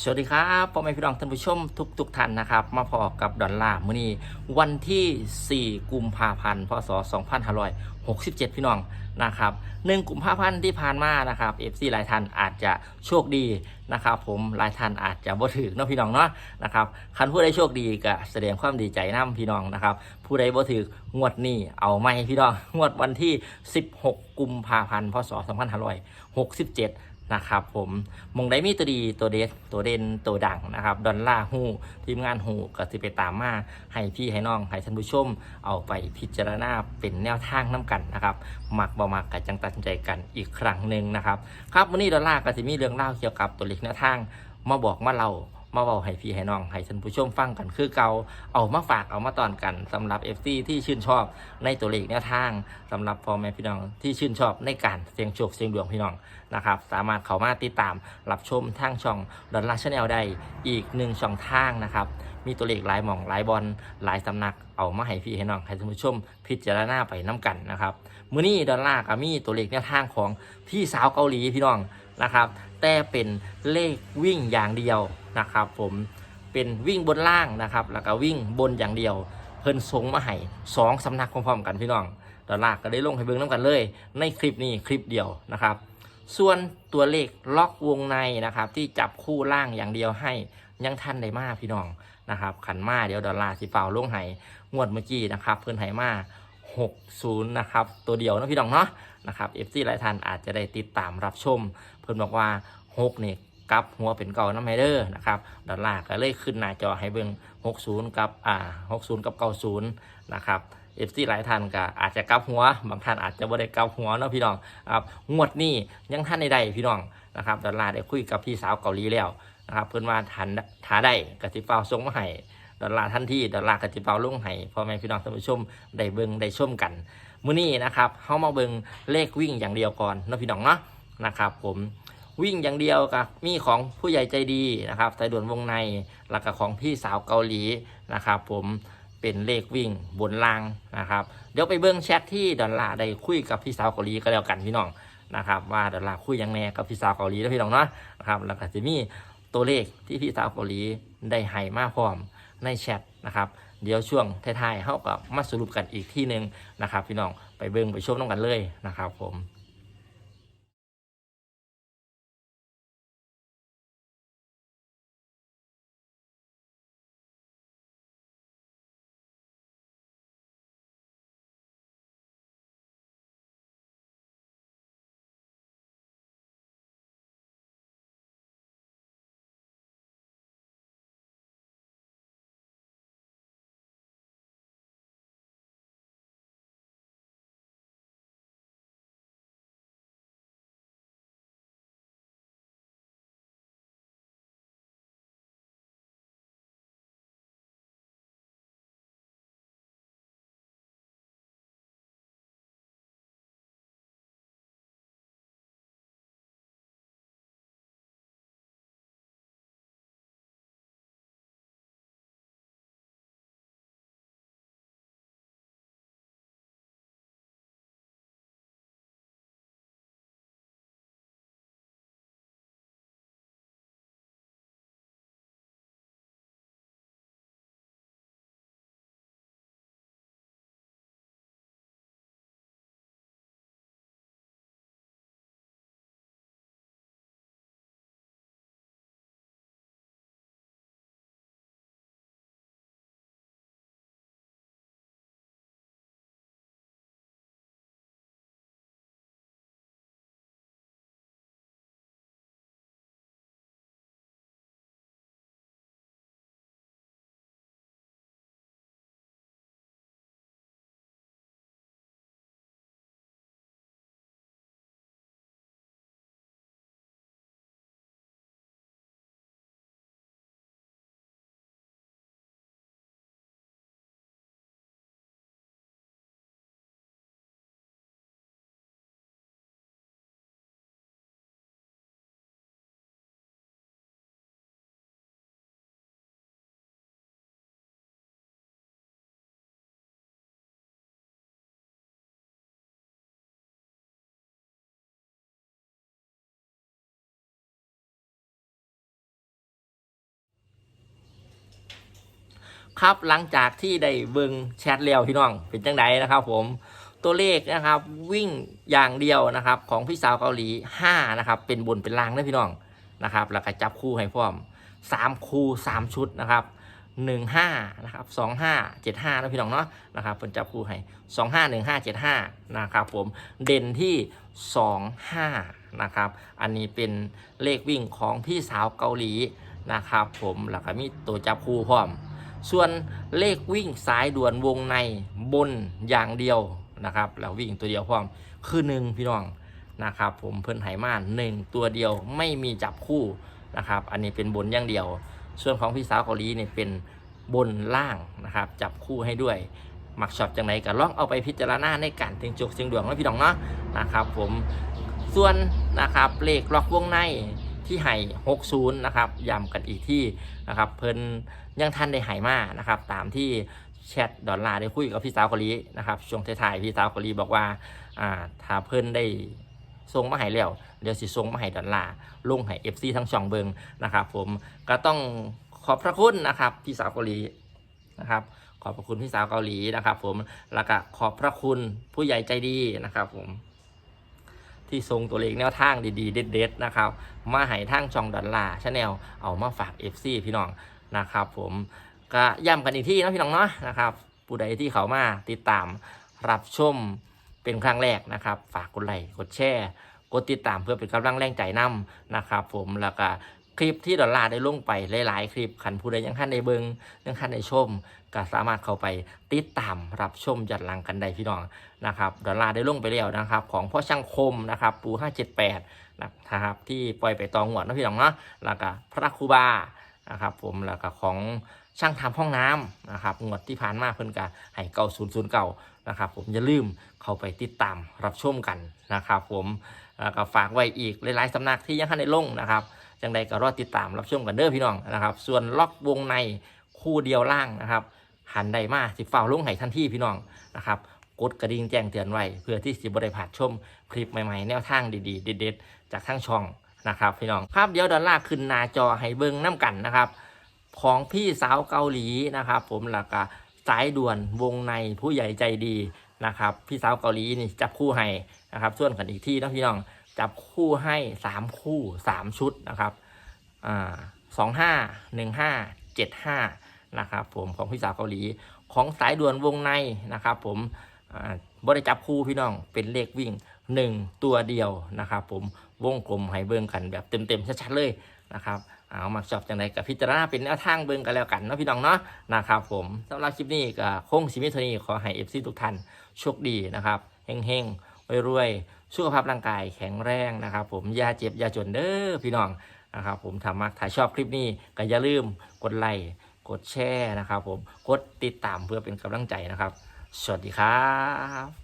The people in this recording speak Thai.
สวัสดีครับพ่อแม่พี่น้องท่านผู้ชมทุกทุกๆท่านนะครับ มาพอกับดอลลาร์มื้อนี้วันที่ 4 กุมภาพันธ์พศ 2567 พี่น้องนะครับหนึ่งกุมภาพันธ์ที่ผ่านมานะครับเอฟซีหลายท่านอาจจะโชคดีนะครับ ผมหลายท่านอาจจะบ่ถือเนาะพี่น้องเนาะนะครับคันผู้ใดโชคดีก็แสดงความดีใจนํพี่น้องนะครับ ผู้ใดบ่ถืองวดนี้เอาไหมพี่น้องงวดวันที่ 16 กุมภาพันธ์พศ 2567 นะครับผมมงได้มีตัวดีตัวเด็ดตัวเด่นตัวดังนะครับดอลล่าหูทีมงานหูก็สิไปตามมาให้พี่ให้น้องให้ท่านผู้ชมเอาไปพิจารณาเป็นแนวทางน้ากันนะครับมักบ่มักกัจังตัดใจกันอีกครั้งหนึ่งนะครับครับวันนี้ดอลลาก็จะมีเรื่องเล่าเกี่ยวกับตัวเลขแนวทางมาบอกมาเล่า มาบอกให้พี่ให้น้องให้ท่านผู้ชมฟังกันคือเกาเอามาฝากเอามาตอนกันสำหรับ FC ที่ชื่นชอบในตัวเลขแนวทางสำหรับพ่อแม่พี่น้องที่ชื่นชอบในการเสียงโชคเสียงดวงพี่น้องนะครับ สามารถเข้ามาติดตามรับชมทางช่องดอลลาร์ชาแนลได้อีกหนึ่งช่องทางนะครับมีตัวเลขหลายหม่องหลายบอลหลายสำนักเอามาให้พี่ให้น้องให้ท่านผู้ชม พิจารณาไปน้กันนะครับมื้อนี้ดอลลาร์ก็มีตัวเลขแนวทางของพี่สาวเกาหลีพี่น้อง นะครับ แต่เป็นเลขวิ่งอย่างเดียวนะครับ ผมเป็นวิ่งบนล่างนะครับ แล้วก็วิ่งบนอย่างเดียว เพิ่นส่งมาให้สองสำนักพร้อมๆกันพี่น้องดอลลาร์ก็ได้ลงให้เบิ่งน้ำกันเลย ในคลิปนี้คลิปเดียวนะครับ ส่วนตัวเลขล็อกวงในนะครับ ที่จับคู่ล่างอย่างเดียวให้ยังทันได้มาพี่น้องนะครับขันมาเดี๋ยวดอลลาร์สิเป่าลงให้งวดเมื่อกี้นะครับ เพิ่นให้มา 60 นะครับ ตัวเดียวนะพี่น้องเนาะนะครับเอฟซีหลายท่านอาจจะได้ติดตามรับชม เพิ่นบอกว่า 6 นี่กลับหัวเป็นเก่าน้ำไฮเดอร์นะครับดอลลาร์ก็เลยขึ้นหน้าจอให้เบิ่ง60 กับอ่า60 กับ 90 นะครับเอฟซีหลายท่านก็อาจจะกลับหัว บางท่านอาจจะบ่ได้กลับหัวเนาะพี่น้องครับงวดนี้ยังท่านใดๆพี่น้องนะครับดอลลาร์ได้คุยกับพี่สาวเกาหลีแล้วนะครับเพิ่นว่าทันท้าได้กสิเฝ้าส่งมาให้ ดอลลาร์ทันทีดอลลาร์กจิเปาลงให้พ่อแม่พี่น้องท่านผู้ชมได้เบิงได้ชมกันมื้อนี้นะครับเฮามาเบิงเลขวิ่งอย่างเดียวก่อนนะพี่น้องเนาะนะครับผมวิ่งอย่างเดียวกับมีของผู้ใหญ่ใจดีนะครับสายด่วนวงในแล้วก็ของพี่สาวเกาหลีนะครับ ผมเป็นเลขวิ่งบนล่างนะครับ เดี๋ยวไปเบิ่งแชทที่ดอลลาร์ได้คุยกับพี่สาวเกาหลีก็แล้วกันพี่น้องนะครับ ว่าดอลลาร์คุยยังไงกับพี่สาวเกาหลีแล้วพี่น้องเนาะนะครับแล้วก็จะมีตัวเลขที่พี่สาวเกาหลีได้ให้มาพร้อม ในแชทนะครับ เดี๋ยวช่วงท้ายๆเขาก็มาสรุปกันอีกที่หนึ่งนะครับ พี่น้องไปเบิ่งไปชมน้องกันเลยนะครับผม ครับหลังจากที่ได้เบิงแชทแล้วพี่น้องเป็นจังไดนะครับผมตัวเลขนะครับวิ่งอย่างเดียวนะครับของพี่สาวเกาหลี5นะครับเป็นบนเป็นล่างนะพี่น้องนะครับแล้วก็จับคู่ให้พร้อม 3 คู่ 3 ชุดนะครับ15นะครับ25 75นะพี่น้องเนาะนะครับเป็นจับคู่ให้ 25 15 75นะครับผมเด่นที่ 25นะครับอันนี้เป็นเลขวิ่งของพี่สาวเกาหลีนะครับผมแล้วก็มีตัวจับคู่พร้อม ส่วนเลขวิ่งสายด่วนวงในบนอย่างเดียวนะครับแล้ววิ่งตัวเดียวพร้อมคือหนึ่งพี่น้องนะครับผมเพิ่นไหมาหนึ่งตัวเดียวไม่มีจับคู่นะครับอันนี้เป็นบนอย่างเดียว ส่วนของพี่สาวเกาหลีเนี่ยเป็นบนล่างนะครับจับคู่ให้ด้วยมักช็อบจังไหนก็ลองเอาไปพิจารณาในการถึงจุกเสียงดวงแล้วพี่น้องเนาะนะครับผมส่วนนะครับเลขล็อกวงใน ที่ให้60นะครับย้ำกันอีกที่นะครับเพิ่นยังทันได้ไหายมานะครับตามที่แชทดอลลาร์ได้คุยกับพี่สาวเกาหลีนะครับช่วงท้ายๆพี่สาวเกาหลีบอกว่าอ่าถ้าเพิ่นได้ส่งมาให้แล้วเดี๋ยวสิส่งมาให้ดอลลาร์ลงให้ FC ทั้งช่องเบิงนะครับ ผมก็ต้องขอบพระคุณนะครับพี่สาวเกาหลีนะครับขอบพระคุณพี่สาวเกาหลีนะครับ ผมแล้วก็ขอบพระคุณผู้ใหญ่ใจดีนะครับ ผม ที่ทรงตัวเลขแนวทางดีๆ เด็ดๆนะครับ มาให้ทางช่องดอลลาร์ชาแนลเอามาฝาก FC พี่น้องนะครับ ผมก็ย้ำกันอีกที่นะพี่น้องเนาะนะครับผู้ใดที่เขามาติดตามรับชมเป็นครั้งแรกนะครับ ฝากกดไลค์กดแชร์กดติดตามเพื่อเป็นกำลังแรงใจนํนะครับ ผมแล้วก็ คลิปที่ดอลลาร์ได้ลงไปหลายๆ คลิปขันผู้ใดยังท่านได้เบิงยังท่านได้ชม ก็สามารถเข้าไปติดตามรับชมยัดหลังกันได้พี่น้องนะครับดอลลาร์ได้ลงไปแล้วนะครับ ของพ่อช่างคมนะครับปู578นะครับที่ปล่อยไปตองหวดนะพี่น้องเนาะแล้วก็พระครูบานะครับผมแล้วก็ของช่างทำห้องน้ำนะครับงวดที่ผ่านมาเพิ่นกะให้เก่าศูนย์ศูนย์เก่านะครับผมอย่าลืมเข้าไปติดตามรับชมกันนะครับผมแล้วก็ฝากไว้อีกหลายๆสำนักที่ยังทันได้ลงนะครับ จังใดก็รอติดตามรับชมกันเด้อพี่น้องนะครับ ส่วนล็อกวงในคู่เดียวล่างนะครับหันใดมาสิฝ้าวลงให้ทันทีพี่น้องนะครับกดกระดิ่งแจ้งเตือนไว้เพื่อที่สิบได้ผ่านชมคลิปใหม่ๆ แนวทางดีๆ เด็ดๆ จากทั้งช่องนะครับพี่น้องภาพเดียวดอลลาร์ขึ้นหน้าจอให้เบิ้งน้ำกันนะครับ ของพี่สาวเกาหลีนะครับ ผมแล้วก็สายด่วนวงในผู้ใหญ่ใจดีนะครับ พี่สาวเกาหลีนี่จับคู่ให้นะครับส่วนกันอีกที่นะพี่น้อง จับคู่ให้สามคู่สามชุดนะครับอ่าสองห้าหนึ่งห้าเจ็ดห้านะครับผมของพี่สาวเกาหลีของสายด่วนวงในนะครับ ผมบริจับคู่พี่น้องเป็นเลขวิ่งหนึ่งตัวเดียวนะครับผมวงกลมให้เบิ่งกันแบบเต็มๆชัดๆเลยนะครับเอามาชอบจังไดกับพิจารณาเป็นแนวทางเบิ่งกันแล้วกันเนาะพี่น้องเนาะนะครับผมสำหรับคลิปนี้ก็คงสิมิเทนี้ขอให้เอฟซีทุกท่านโชคดีนะครับเฮงๆรวยๆ สุขภาพร่างกายแข็งแรงนะครับ ผมอย่าเจ็บอย่าจนเด้อพี่น้องนะครับ ผมถ้ามักถ้าชอบคลิปนี้ก็อย่าลืมกดไลค์กดแชร์นะครับ ผมกดติดตามเพื่อเป็นกำลังใจนะครับ สวัสดีครับ